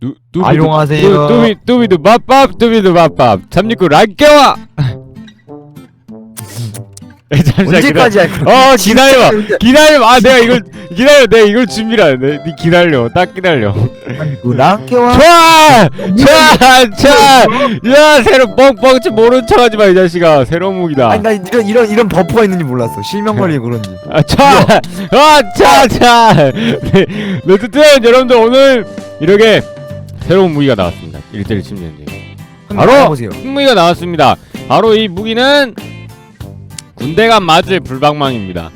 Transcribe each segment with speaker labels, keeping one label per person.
Speaker 1: 뚜 뚜비두
Speaker 2: 아용하세요.
Speaker 1: 뚜비 뚜비두 밥밥 뚜비두 밥밥. 란겨와! 잠시만
Speaker 2: 언제까지 할
Speaker 1: 기다려. 어 기다려봐. 기다려 아 내가 이걸 기다려 내가 이걸 준비를 안해 니 기다려. 딱 기다려.
Speaker 2: 랑케와?
Speaker 1: 자자자야 새로 뻥뻥 치 모른 척 하지 마 이 자식아. 새로운 무기다.
Speaker 2: 아니 나 이런 이런 이런 버프가 있는지 몰랐어. 실명 걸리고 그런지.
Speaker 1: 아, 자, 아, 자, 자. 네, 어쨌든 여러분들 오늘 이렇게 새로운 무기가 나왔습니다. 1대1 침전지. 바로!
Speaker 2: 보세요.
Speaker 1: 무기가 나왔습니다. 바로 이 무기는 군대가 맞을 불방망입니다.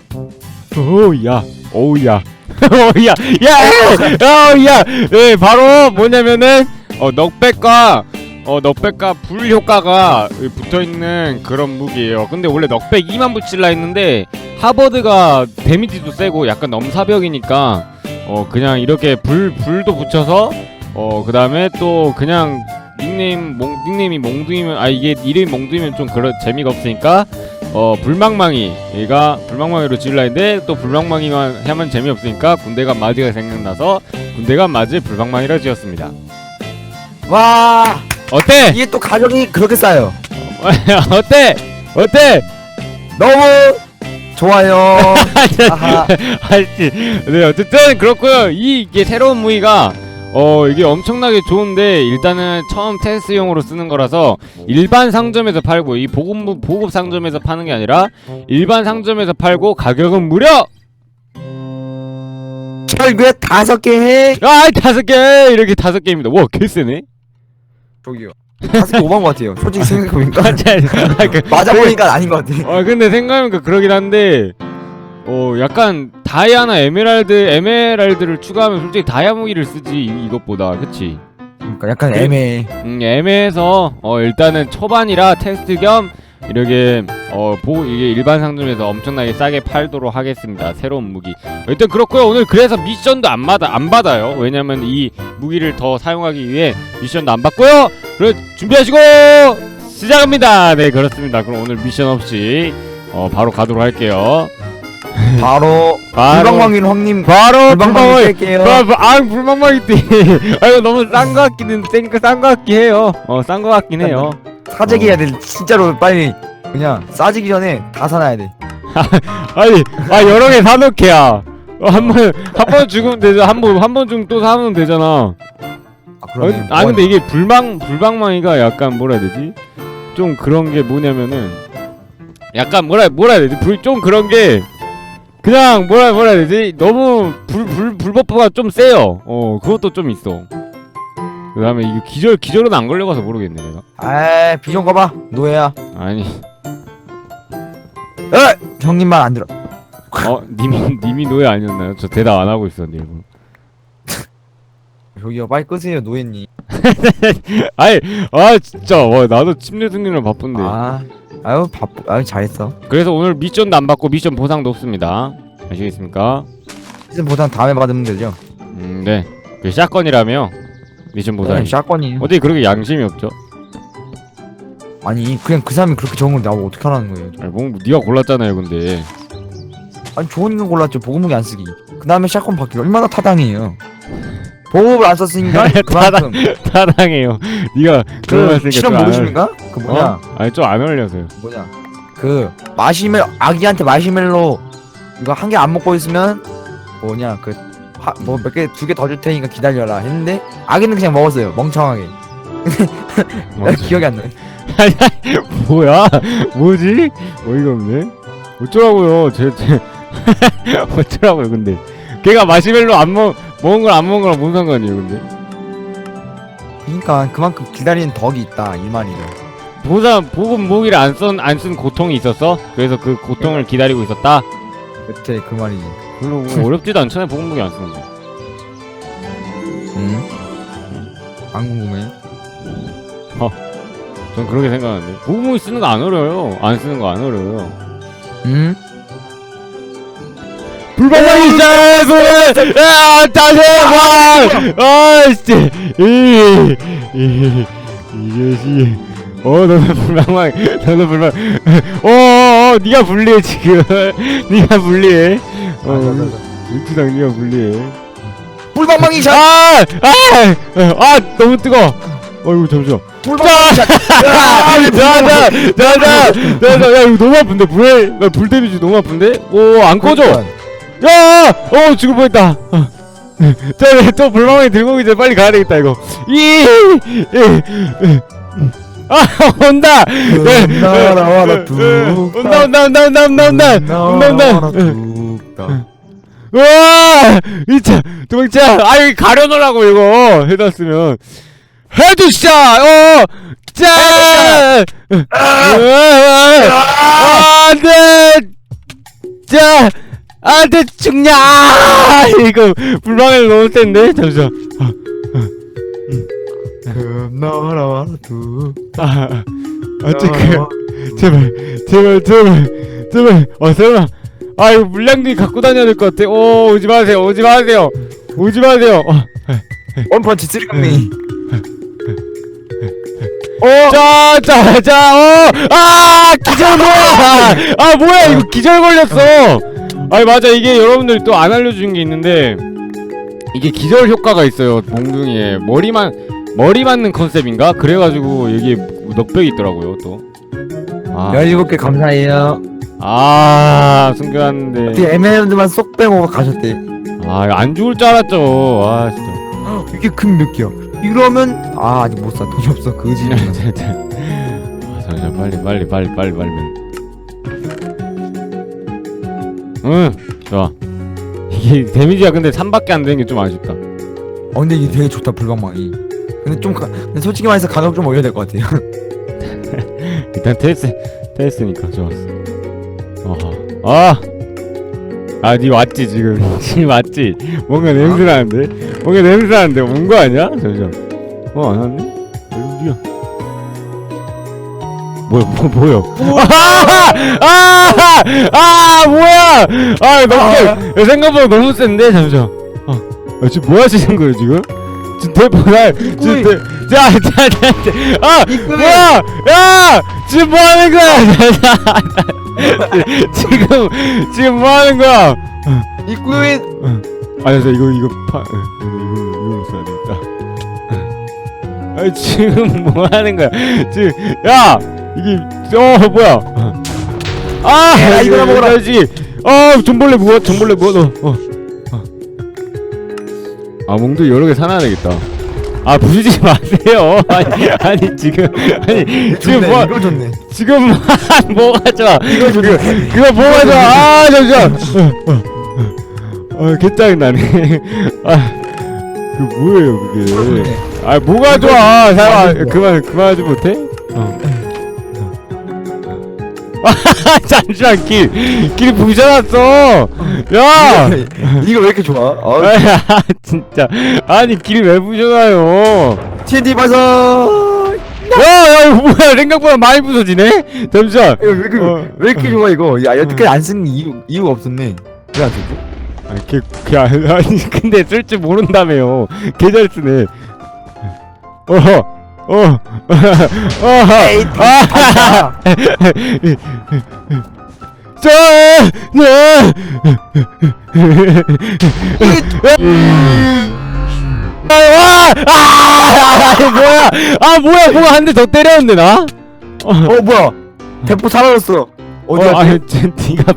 Speaker 1: 오야, 오야, 오야, 야, 오야. 네, 바로 뭐냐면은 어 넉백과 어 넉백과 불 효과가 붙어 있는 그런 무기예요. 근데 원래 넉백 2만 붙일라 했는데 하버드가 데미지도 세고 약간 넘사벽이니까 어 그냥 이렇게 불 불도 붙여서 어 그다음에 또 그냥 닉네임 몽 닉네임이 몽둥이면 아 이게 이름이 몽둥이면 좀 그런 재미가 없으니까 어 불망망이 얘가 불망망이로 지을라 했는데 또 불망망이만 하면 재미없으니까 군대가 맞이가 생각나서 군대가 맞을 불망망이라 지었습니다.
Speaker 2: 와
Speaker 1: 어때?
Speaker 2: 이게 또 가격이 그렇게 싸요.
Speaker 1: 어때? 어때?
Speaker 2: 너무 좋아요. 아하.
Speaker 1: 네 어쨌든 그렇고요 이 이게 새로운 무기가 어 이게 엄청나게 좋은데 일단은 처음 테스트용으로 쓰는 거라서 일반 상점에서 팔고 이 보급 보급 상점에서 파는 게 아니라 일반 상점에서 팔고 가격은 무려
Speaker 2: 철구에 다섯 개 해.
Speaker 1: 아 다섯 개 이렇게 다섯 개입니다 와 개쎄네
Speaker 2: 저기요. 다섯 개 오만 것 같아요. 솔직히 생각해보니까.
Speaker 1: 아, 그-
Speaker 2: 맞아 보니까 아닌 것 같아.
Speaker 1: 어 근데 생각해보니까 그러긴 한데 어 약간 다이아나 에메랄드 에메랄드를 추가하면 솔직히 다이아 무기를 쓰지 이- 이것보다 그치?
Speaker 2: 그러니까 약간
Speaker 1: 그-
Speaker 2: 애매해.
Speaker 1: 음 애매해서 어 일단은 초반이라 테스트 겸 이렇게 어보 이게 일반 상점에서 엄청나게 싸게 팔도록 하겠습니다. 새로운 무기. 일단 그렇고요. 오늘 그래서 미션도 안 받아 안 받아요. 왜냐면 이 무기를 더 사용하기 위해 미션도 안 받고요. 그래 준비하시고 시작합니다. 네 그렇습니다. 그럼 오늘 미션 없이 어 바로 가도록 할게요
Speaker 2: 바로
Speaker 1: 바로
Speaker 2: 불방망이는 황님
Speaker 1: 바로
Speaker 2: 불방망이
Speaker 1: 불방망이.
Speaker 2: 뺄게요.
Speaker 1: 아, 아 불방망이 띠. 아이고 너무 싼 거 같기는 세니까 싼 거 같긴 해요. 어 싼 거 같긴 해요.
Speaker 2: 사재기 해야 돼. 진짜로 빨리 그냥 싸지기 전에 다 사놔야 돼.
Speaker 1: 아니 아 여러 개 사놓게야. 한번 한 번 죽으면 되죠 한번 한번 죽으면 또 사면 되잖아.
Speaker 2: 아
Speaker 1: 아,
Speaker 2: 그러면
Speaker 1: 아 근데 이게 불방 불방망이가 약간 뭐라 해야 되지? 좀 그런 게 뭐냐면은 약간 뭐라 뭐라 해야 되지? 불, 좀 그런 게 그냥 뭐라 뭐라 해야 되지? 너무 불 불 불버프가 좀 세요. 어 그것도 좀 있어. 그 다음에 이거 기절 기절은 안 걸려가서 모르겠네 내가.
Speaker 2: 아 비전 가봐. 노예야.
Speaker 1: 아니.
Speaker 2: 에! 형님 말 안 들어.
Speaker 1: 어 님이 님이 노예 아니었나요? 저 대답 안 하고 있었는데 일부러.
Speaker 2: 저기요 빨리 끄세요 노예님.
Speaker 1: 아이 아 진짜. 와 나도 침대 승리랑 바쁜데.
Speaker 2: 아 아유 바쁘 아유 잘했어.
Speaker 1: 그래서 오늘 미션도 안 받고 미션 보상도 없습니다 아시겠습니까
Speaker 2: 시즌 보상 다음에 받으면 되죠.
Speaker 1: 음 네 그 샷건이라며 미션 보상
Speaker 2: 네, 샷건이에요.
Speaker 1: 어떻게 그렇게 양심이 없죠
Speaker 2: 아니 그냥 그 사람이 그렇게 좋은 걸 나보고 어떻게 하라는 거예요?
Speaker 1: 아니 뭐 네가 골랐잖아요 근데
Speaker 2: 아니 좋은 거 골랐죠 보급무기 안 쓰기. 그 다음에 샷건 받기 얼마나 타당해요. 보급을 안 썼으니까 그만큼.
Speaker 1: 타당해요. 네가 그런
Speaker 2: 말그
Speaker 1: 했으니까
Speaker 2: 실험
Speaker 1: 좀안
Speaker 2: 모르십니까? 그
Speaker 1: 어울-
Speaker 2: 뭐냐?
Speaker 1: 어? 아니 좀 안 어울려서요.
Speaker 2: 뭐냐? 그 마시멜 아기한테 마시멜로 이거 한 개 안 먹고 있으면 뭐냐? 그뭐 몇 개 두 개 더 줄 테니까 기다려라 했는데 아기는 그냥 먹었어요 멍청하게. 기억이 안 나네.
Speaker 1: 뭐야? 뭐지? 어이가 없네. 어쩌라고요? 쟤쟤 어쩌라고요 근데. 걔가 마시멜로 안 먹 먹은 걸 안 먹은 거랑 뭔 상관이에요 근데?
Speaker 2: 그러니까 그만큼 기다리는 덕이 있다 이 말이죠.
Speaker 1: 보상 보급 무기를 안 쓴 안 쓴 고통이 있었어? 그래서 그 고통을 기다리고 있었다?
Speaker 2: 그때 그 말이지.
Speaker 1: 별로 뭐 어렵지도 않잖아요 보급 무기 안 쓰는 거.
Speaker 2: 응? 안 궁금해?
Speaker 1: 전 그렇게 생각하는데. 보급 무기 쓰는 거 안 어려요. 안 쓰는 거 안 어려요.
Speaker 2: 응?
Speaker 1: 불방망이 있잖아 손에 야 다시 와 아씨 이이 자식 어 너는 불방망이 너는 불방 어어 네가 불리해 지금 네가 불리해 어
Speaker 2: 아,
Speaker 1: 유튜당 네가 불리해
Speaker 2: 뿔방망이 샷
Speaker 1: 아! 아! 아! 너무 뜨거. 어이구 잠시만.
Speaker 2: 뿔방망이 샷
Speaker 1: 자자 자자 자자 야 이거 너무 아픈데 불, 야, 불 데미지 너무 아픈데? 오안 꺼져. 야! 어 죽을 뻔했다. 어. 자, 또 불망이 들고 전에 빨리 가야 되겠다 이거. 이, 이, 이. 아 온다.
Speaker 2: 나라와라 뚝
Speaker 1: 온다 온다 온다 온다 온다 온다 온다 온다.
Speaker 2: 뚝딱
Speaker 1: 와! 이차 도망쳐! 아 여기 가려놓으라고 이거 해놨으면 헤드샷! 어! 짜! 아, 안돼! 자! 안돼 죽냐! 아, 이거 불방에 너무 센데 잠시만.
Speaker 2: 나라와라 뚝
Speaker 1: 아, 아, 제발, 제발, 제발, 제발, 제발. 어 설마. 아 이거 물량비 갖고 다녀야 될 것 같아. 오 오지 마세요, 오지 마세요, 오지 마세요. 어.
Speaker 2: 원펀치 쓰리깡리 어
Speaker 1: 자, 자, 자, 어, 아, 기절 뭐야? 아, 뭐야, 이거 기절 걸렸어. 아니 맞아, 이게 여러분들이 또 안 알려준 게 있는데 이게 기절 효과가 있어요, 몽둥이에 머리만 머리 맞는 컨셉인가? 그래가지고 여기 넉백이 있더라고요, 또. 아,
Speaker 2: 17개 감사해요
Speaker 1: 아, 숨겨놨는데.
Speaker 2: 어떻게 M&M들만 쏙 빼고 가셨대
Speaker 1: 아, 이거 안 죽을 줄 알았죠. 아, 진짜.
Speaker 2: 이게 큰 몇 개야 이러면 아 아직 못 사 돈이 없어 그지
Speaker 1: 아, 잠시만, 빨리, 빨리, 빨리, 빨리, 빨리. 응, 좋아. 이게 데미지가 근데 3밖에 안 되는 게 좀 아쉽다.
Speaker 2: 어 근데 이게 되게 좋다 불방망이 근데 좀 가, 근데 솔직히 말해서 가격 좀 올려야 될 것 같아요
Speaker 1: 일단 테스트, 테스트니까 좋았어. 어허. 아! 아, 니 왔지, 지금. 지금 왔지? 뭔가 냄새 나는데? 뭔가 냄새 나는데 온 거 아니야? 잠시만. 어, 안 왔네? 뭐야, 뭐, 뭐야? 아! 아! 아! 뭐야! 아, 너무, 야, 생각보다 너무 센데? 잠시만. 아, 아, 지금 뭐 하시는 거예요, 지금? 지금 대포 날, 지금 대, 자, 자, 자, 자, 아! 뭐야! 야! 지금 뭐 하는 거야? 지금, 지금 뭐 하는 거야?
Speaker 2: 입구인
Speaker 1: 아니, 저 이거, 이거, 파, 어, 이거, 이거, 이거 써야 되겠다. 아, 지금 뭐 하는 거야? 지금, 야! 이게, 어, 뭐야? 아!
Speaker 2: 야, 이거나 먹어라.
Speaker 1: 지 어, 존벌레 무어, 존벌레 무어, 너, 어. 어. 아, 몽도 여러 개 사놔야 되겠다. 아, 부수지 마세요. 아니, 아니, 지금, 아니, 지금 뭐,
Speaker 2: 이거 좋네
Speaker 1: 지금 뭐가 좋아?
Speaker 2: 이거 좋네
Speaker 1: 그거 뭐가 좋아? 아 잠시만. 어, 어, 어, 개짜증 나네. 아, 그 뭐예요 그게? 아 뭐가 좋아? 사람 그만 그만하지 못해? 어. 아 잠시만 길 길이 부셔놨어. 야.
Speaker 2: 이거 왜 이렇게 좋아? 어,
Speaker 1: 아 진짜 아니 길이 왜 부셔놔요?
Speaker 2: TNT 발사
Speaker 1: 야야 이거 뭐야 생각보다 많이 부서지네? 잠시만.
Speaker 2: 이거 왜 이렇게
Speaker 1: 어.
Speaker 2: 왜 이렇게 좋아 이거 야 여태까지 안 쓰는 이유 이유가 없었네 왜 안 쓰지?
Speaker 1: 아니 걔, 걔 아니, 근데 쓸 줄 모른다며요 개 잘 쓰네 어허 어
Speaker 2: 에이
Speaker 1: 아 자, 네. 아, 와! 아, 아니, 뭐야? 아, 뭐야? 뭐가 한 대 더 때렸는데 나? 어,
Speaker 2: 어 뭐야 대포 사라졌어 어디
Speaker 1: 어,
Speaker 2: 갔지?
Speaker 1: 아니, 쟤, 니가,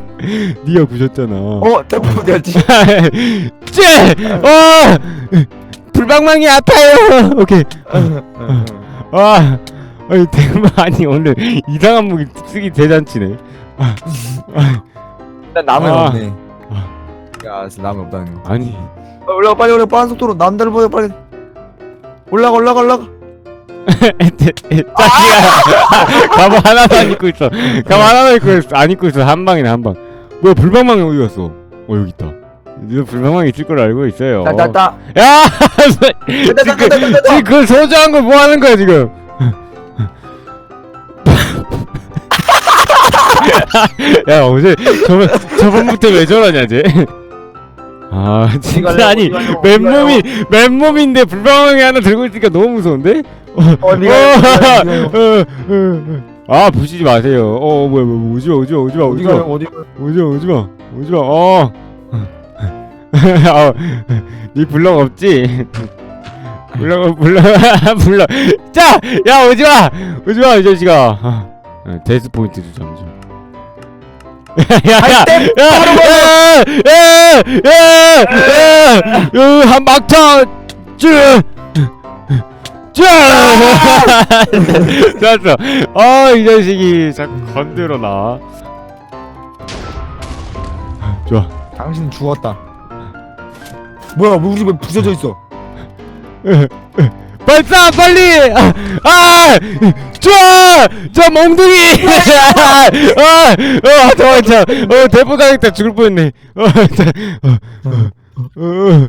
Speaker 1: 니가 부셨잖아.
Speaker 2: 어 대포 어디 갔지?
Speaker 1: 쟤! 어! 불방망이 아파요! 오케이. 아, 아니, 대박, 아니, 오늘 이상한 무기 쓰기 대잔치네.
Speaker 2: 일단 나무
Speaker 1: 아.
Speaker 2: 없네
Speaker 1: 아.
Speaker 2: 야 진짜 나무 없다는 거
Speaker 1: 아니,
Speaker 2: 어, 올라가 빨리 올라가 빠른 속도로 남들을 보여 빨리 올라가 올라가 올라가
Speaker 1: 짜기야. 가방 하나도 안 입고 있어. 가방 하나도 입고 있어. 안 입고 있어. 한 방이네, 한 방. 뭐야, 불방망이 어디 갔어? 어, 여기 있다. 너 불방망이 있을 걸 알고 있어요.
Speaker 2: 따따따
Speaker 1: 야! 지금, 지금 그 소중한 걸뭐 하는 거야, 지금? 야, 어제 저번, 저번부터 왜 저러냐, 쟤? 아, 진짜 아니, 맨몸이, 맨몸인데 불방망이 하나 들고 있으니까 너무 무서운데?
Speaker 2: 어
Speaker 1: 어, 어, 어. 아, 부시지 마세요. 어, 뭐야, 뭐야, 오지마, 오지마, 오지마, 오지마. 오지마, 오지마, 오지마, 어. 어, 이 블럭 없지? 블럭 블럭 블럭 자 야 오지마 오지마 이 자식아 아, 아, 데스 포인트 주점
Speaker 2: 좀할때
Speaker 1: 야야야야야한 막타 쭈쭈 좋았어 어이 자식이 자꾸 건드려 나 좋아
Speaker 2: 당신 죽었다 뭐야 우리 집에 부서져 있어.
Speaker 1: 발사 빨리! 아, 아저 몽둥이! 아, 어 도망쳐 어 대포 당했다. 죽을 뻔했네. 어, 자, 어, 어, 어,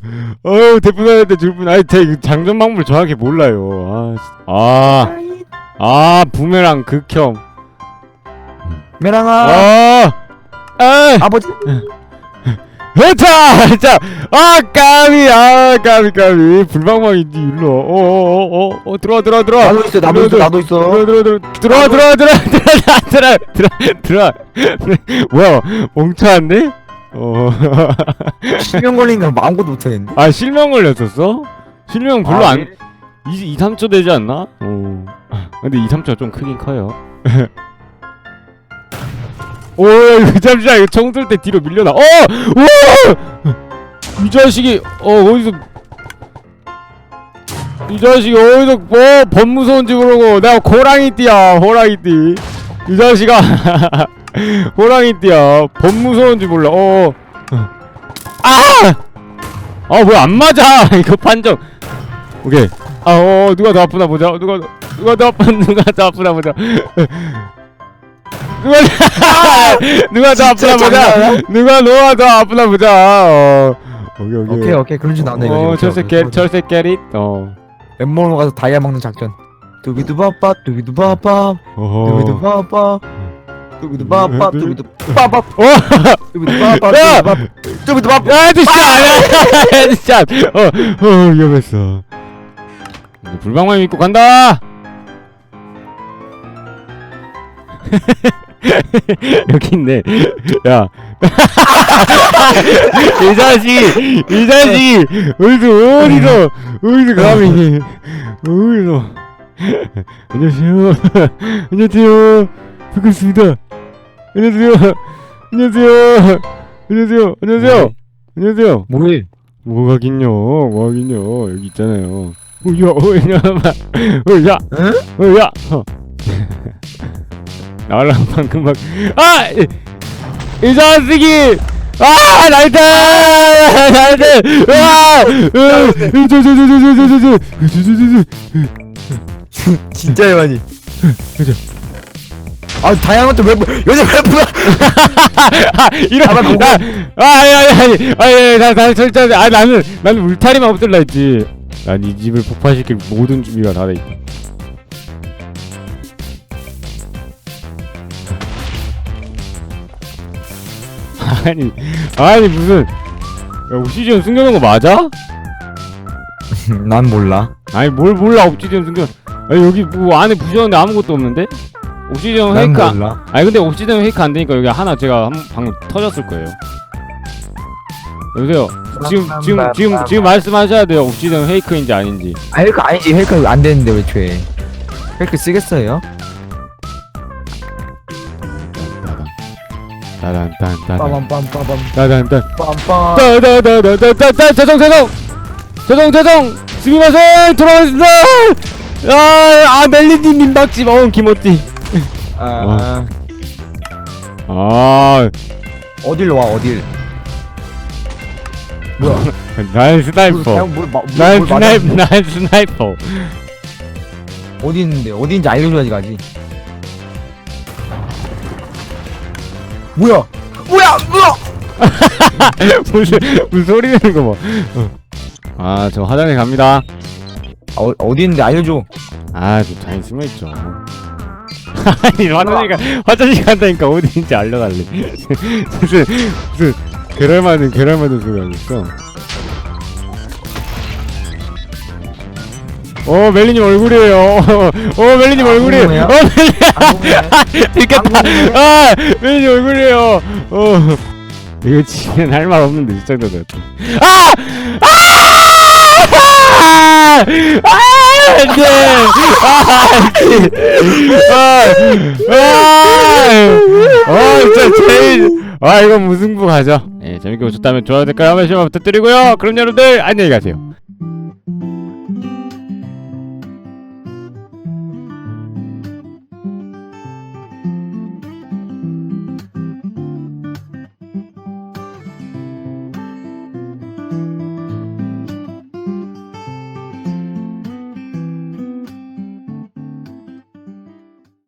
Speaker 1: 어 대포 당했다. 죽을 뻔 아니 제 장전 방법을 정확히 몰라요. 아아 아, 부메랑 극혐.
Speaker 2: 메랑아!
Speaker 1: 아 아,
Speaker 2: 아버지
Speaker 1: 흐차! 자, 아, 까비, 아, 까비, 까비. 불방망이지, 일로. 어, 어, 어, 어, 어, 들어와, 들어와, 들어와.
Speaker 2: 나도 있어 나도 있어 나도 있어
Speaker 1: 들어와, 들어와, 들어와, 들어와, 들어와, 들어와, 들어와, 들어와, 들어와. 뭐야, 멍청한데? 어.
Speaker 2: 실명 걸리니까 뭐 아무것도 못하겠네
Speaker 1: 아, 실명 걸렸었어? 실명 별로 안, 2, 2, 3초 되지 않나? 어. 근데 2, 3초가 좀 크긴 커요. 오, 잠시만, 이거 총쏠때 뒤로 밀려나. 어! 오! 이 자식이, 어, 어디서. 이 자식이 어디서, 뭐, 범무서운지 모르고, 내가 호랑이띠야, 호랑이띠. 이 자식아. 호랑이띠야. 범무서운지 몰라, 어. 아! 아, 왜 안 맞아! 이거 판정. 오케이. 아, 어, 누가 더 아프나 보자. 누가, 더- 누가 더 아프, 누가 더 아프나 보자. 누가, 누가 더 아프나
Speaker 2: 진짜
Speaker 1: 보자. 누가 너가 더 아프나 보자. 어. 오케이, 오케이.
Speaker 2: 오케이 오케이 그런 줄 나네
Speaker 1: 어, 철새 깨, 철새 깨릿. 어.
Speaker 2: 왼몸으로 가서 다이아 먹는 작전 두비두바빠 두비두바빠
Speaker 1: 어허.
Speaker 2: 두비두바빠 두비두바빠
Speaker 1: 네,
Speaker 2: 두비두바빠
Speaker 1: 어!
Speaker 2: 두비두바빠
Speaker 1: 야!
Speaker 2: 두비두바빠 두비두바빠
Speaker 1: 야, 헤드샷! 아니야! 헤드샷! 어, 어, 위험했어. 이제 불방망이 믿고 간다! 여기 있네. 야. 이 자식! 이 자식! 어디서, 어디서, 어디서 감히. 어디서. 안녕하세요. 안녕하세요. 반갑습니다. 안녕하세요. 안녕하세요. 안녕하세요. 안녕하세요. 안녕하세요.
Speaker 2: 뭐해
Speaker 1: 뭐가 긴요, 뭐가 긴요. 여기 있잖아요. 오야, 오야, 오야,
Speaker 2: 응?
Speaker 1: 오야. 어. 나랑 방금 막, 아, 이, 이 자식이, 아, 날다, 날다, 아, 저저저저저저저저저저저저
Speaker 2: 진짜 대만이 아 다양한 또왜 요즘 왜 불러
Speaker 1: 아, 이런,
Speaker 2: 아, 나
Speaker 1: 아, 아니, 아니, 아니, 아니, 나, 나, 절대, 아, 나는, 나는 울타리만 없을라 했지. 난 이 집을 폭파시킬 모든 준비가 다 돼 있다. 아니, 아니, 무슨, 야, 옵시디언 숨겨놓은 거 맞아?
Speaker 2: 난 몰라
Speaker 1: 아니, 뭘 몰라, 옵시디언 숨겨. 아니, 여기 뭐 안에 부셨는데 아무것도 없는데? 옵시디언
Speaker 2: 난
Speaker 1: 페이크, 안-
Speaker 2: 몰라
Speaker 1: 아니 근데 옵시디언 페이크 안 되니까 여기 하나 제가 한 방금 터졌을 거예요. 여보세요. 지금 지금 지금 지금 말씀하셔야 돼요. 옵시디언 페이크인지 아닌지.
Speaker 2: 아 헬크 아니지 헬크 안 되는데 왜 죄? 헬크 쓰겠어요?
Speaker 1: 따단딴 따단
Speaker 2: 빠밤빰빠밤.
Speaker 1: 따단딴.
Speaker 2: 빰빰.
Speaker 1: 따다다다다다다 죄송 죄송! 죄송 죄송! 스미마셍 돌아가겠습니다. 아아 멜리님 민박집 어 김어띠.
Speaker 2: 아.
Speaker 1: 아.
Speaker 2: 어딜로 와 어딜? 뭐야?
Speaker 1: 난 스나이퍼.
Speaker 2: 뭘, 뭐, 난뭘
Speaker 1: 스나이퍼 난 스나이퍼.
Speaker 2: 어디 있는데? 어디인지 알려줘야지 가지 뭐야 뭐야 뭐야
Speaker 1: 무슨 무슨 소리 내는 거 봐. 아 저 화장실 갑니다.
Speaker 2: 아, 어, 어디 있는데 알려줘
Speaker 1: 아저 잘 숨어 있죠. 아니 화장실 가 화장실 간다니까 어디인지 알려달래. 무슨 무슨 괴랄만은 괴랄만은 소리 하고 있어. 어 멜리님 얼굴이에요. 어 멜리님
Speaker 2: 아,
Speaker 1: 얼굴이에요.
Speaker 2: 궁금해요?
Speaker 1: 어 멜리
Speaker 2: 안 궁금해?
Speaker 1: 들켰다.
Speaker 2: 안 궁금해?
Speaker 1: 아 멜리님 얼굴이에요. 어 이거 지면 할말 없는데 이 정도 됐다. 아! 아! 아! 안 돼! 아, 아, 아, 진짜 제일, 아, 이건 무승부 가죠. 예, 재밌게 보셨다면 좋아요, 댓글 한 번씩만 부탁드리고요. 그럼 여러분들, 안녕히 가세요.